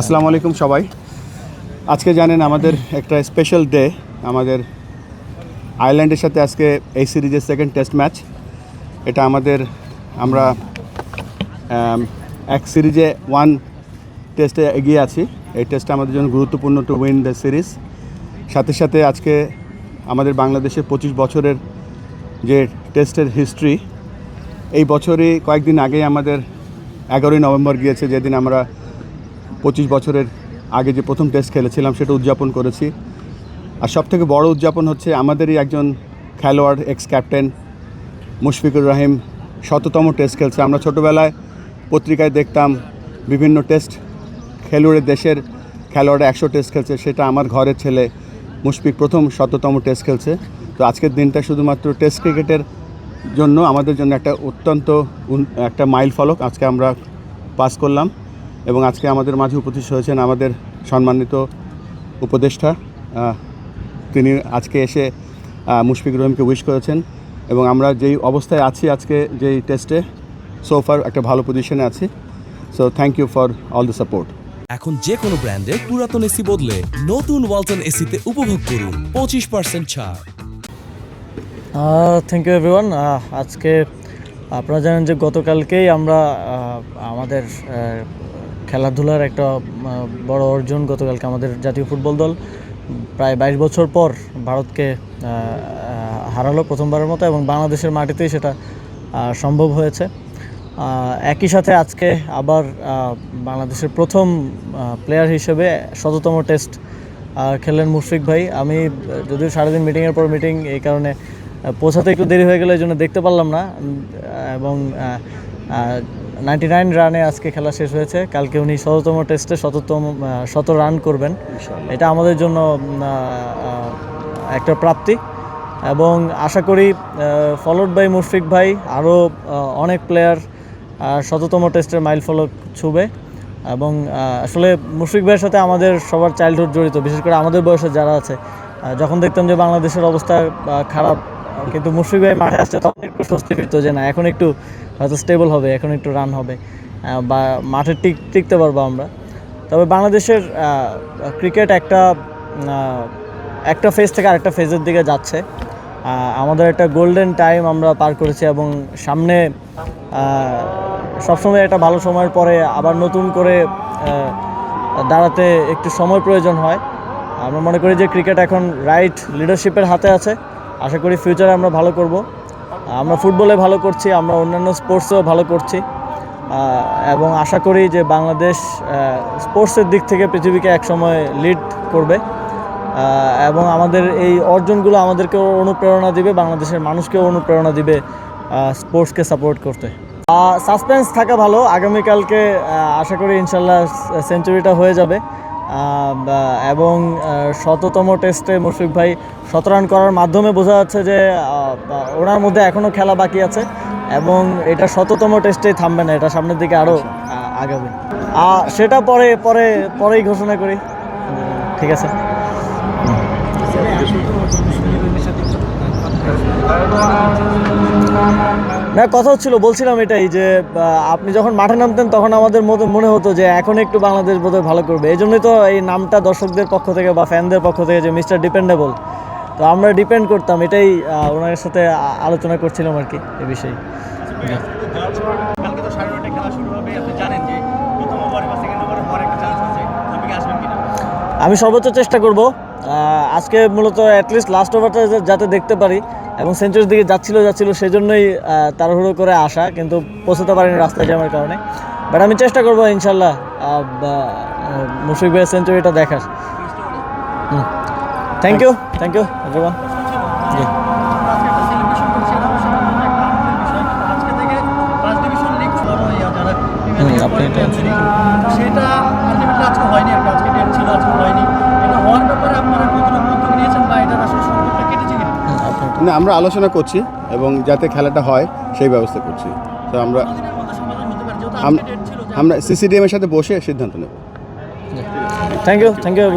আসসালামু আলাইকুম সবাই। আজকে জানেন আমাদের একটা স্পেশাল ডে আমাদের আয়ারল্যান্ডের সাথে আজকে এই সিরিজের সেকেন্ড টেস্ট ম্যাচ এটা আমাদের, আমরা এক সিরিজে ওয়ান টেস্টে এগিয়ে আছি। এই টেস্টটা আমাদের জন্য গুরুত্বপূর্ণ টু উইন দ্য সিরিজ সাথে সাথে আজকে আমাদের বাংলাদেশের পঁচিশ বছরের যে টেস্টের হিস্ট্রি এই বছরই কয়েকদিন আগেই আমাদের এগারোই নভেম্বর গিয়েছে, যেদিন আমরা পঁচিশ বছরের আগে যে প্রথম টেস্ট খেলেছিলাম সেটা উদযাপন করেছি। আর সবথেকে বড় উদযাপন হচ্ছে আমাদেরই একজন খেলোয়াড় এক্স ক্যাপ্টেন মুশফিকুর রহিম শততম টেস্ট খেলছে। আমরা ছোটোবেলায় পত্রিকায় দেখতাম বিভিন্ন টেস্ট খেলুড়ে দেশের খেলোয়াড়রা একশো টেস্ট খেলছে, সেটা আমার ঘরের ছেলে মুশফিক প্রথম শততম টেস্ট খেলছে। তো আজকের দিনটা শুধুমাত্র টেস্ট ক্রিকেটের জন্য, আমাদের জন্য একটা অত্যন্ত একটা মাইল ফলক আজকে আমরা পাস করলাম। এবং আজকে আমাদের মাঝে উপস্থিত হয়েছেন আমাদের সম্মানিত উপদেষ্টা তিনি আজকে এসে মুশফিক রহিমকে উইশ করেছেন এবং আমরা যেই অবস্থায় আছি আজকে যেই টেস্টে সোফার একটা ভালো পজিশনে আছি। So thank you for all the support এখন যে কোনো ব্র্যান্ডের পুরাতন এসি বদলে নতুন ওয়ালটন এসিতে উপভোগ করুন পঁচিশ পার্সেন্ট ছাড়। থ্যাংক ইউ এভরিওয়ান আজকে আপনারা জানেন যে গতকালকেই আমরা আমাদের খেলাধুলার একটা বড় অর্জন গতকালকে আমাদের জাতীয় ফুটবল দল। প্রায় বাইশ বছর পর ভারতকে হারালো প্রথমবারের মতো এবং বাংলাদেশের মাটিতেই সেটা সম্ভব হয়েছে। একই সাথে আজকে আবার বাংলাদেশের প্রথম প্লেয়ার হিসেবে শততম টেস্ট খেললেন মুশফিক ভাই। আমি যদিও সারাদিন মিটিংয়ের পর মিটিং এই কারণে পৌঁছাতে একটু দেরি হয়ে গেলে, এই জন্য দেখতে পারলাম না। এবং নাইনটি নাইন রানে আজকে খেলা শেষ হয়েছে। কালকে উনি শততম টেস্টে শততম শত রান করবেন। এটা আমাদের জন্য একটা প্রাপ্তি। এবং আশা করি ফলোড বাই মুশফিক ভাই আরও অনেক প্লেয়ার শততম টেস্টের মাইল ফলক ছুবে। এবং আসলে মুশফিক ভাইয়ের সাথে আমাদের সবার চাইল্ডহুড জড়িত বিশেষ করে আমাদের বয়সে যারা আছে। যখন দেখতাম যে বাংলাদেশের অবস্থা খারাপ কিন্তু মুশফিক ভাই মাঠে আসছে, তখন একটু স্বস্তি ফিরতো যে না, এখন একটু হয়তো স্টেবল হবে, এখন একটু রান হবে। বা মাঠে টিক, টিকতে পারব আমরা। তবে বাংলাদেশের ক্রিকেট একটা একটা ফেজ থেকে আরেকটা ফেজের দিকে যাচ্ছে। আমাদের একটা গোল্ডেন টাইম আমরা পার করেছি এবং সামনে সবসময় একটা ভালো সময়ের পরে আবার নতুন করে দাঁড়াতে একটু সময় প্রয়োজন হয়। আমরা মনে করি যে ক্রিকেট এখন রাইট লিডারশিপের হাতে আছে। আশা করি ফিউচারে আমরা ভালো করব। আমরা ফুটবলে ভালো করছি, আমরা অন্যান্য স্পোর্টসেও ভালো করছি। এবং আশা করি যে বাংলাদেশ স্পোর্টসের দিক থেকে পৃথিবীকে একসময় লিড করবে। এবং আমাদের এই অর্জনগুলো আমাদেরকেও অনুপ্রেরণা দিবে, বাংলাদেশের মানুষকেও অনুপ্রেরণা দিবে স্পোর্টসকে সাপোর্ট করতে। সাসপেন্স থাকা ভালো, আগামীকালকে আশা করি ইনশাল্লাহ সেঞ্চুরিটা হয়ে যাবে। এবং শততম টেস্টে মুশফিক ভাই শত রান করার মাধ্যমে বোঝা যাচ্ছে যে ওনার মধ্যে এখনও খেলা বাকি আছে এবং এটা শততম টেস্টেই থামবে না এটা সামনের দিকে আরও আগাবে। আহ, সেটা পরে পরে পরেই ঘোষণা করি। ঠিক আছে। না কথা হচ্ছিল বলছিলাম এটাই যে আপনি যখন মাঠে নামতেন তখন আমাদের মতো মনে হতো যে এখন একটু বাংলাদেশ বোধহয় ভালো করবে। এই জন্যই তো এই নামটা দর্শকদের পক্ষ থেকে বা ফ্যানদের পক্ষ থেকে যে মিস্টার ডিপেন্ডেবল। তো আমরা ডিপেন্ড করতাম এটাই ওনার সাথে আলোচনা করছিলাম আর কি এ বিষয়ে। আমি সর্বোচ্চ চেষ্টা করব। আজকে মূলত অ্যাটলিস্ট লাস্ট ওভারটা যাতে দেখতে পারি এবং সেঞ্চুরির দিকে যাচ্ছিল যাচ্ছিল সেজন্যই তাড়াহুড়ো করে আসা কিন্তু পৌঁছতে পারিনি রাস্তা জ্যামের কারণে। বাট আমি চেষ্টা করব ইনশাল্লাহ মুশফিক ভাইয়ের সেঞ্চুরিটা দেখার। Thank you thank you everyone জি। আজকে একটা সেলিব্রেশন করছি এটা অবশ্যই আমাদের জন্য একটা আনন্দের বিষয় কিন্তু আজকে থেকে ফার্স্ট ডিভিশন লিগ শুরু হবে ইয়া যারা হুম, আপনি এটা- সেটা আলটিমেটলি আজকে হয়নি আর কি আজকে ডেট ছিল আজকে হয়নি এটা হওয়ার ব্যাপারে আপনারা কতটা উদ্যোগ নিয়েছেন বা এটার আসলে সম্পর্কটা কেটেছে কিনা হুম, আপনি এটা- না, আমরা আলোচনা করছি এবং যাতে খেলাটা হয়, সেই ব্যবস্থা করছি। তো আমরা আমরা সিসিডিএমের সাথে বসে সিদ্ধান্ত নেব। Thank you thank you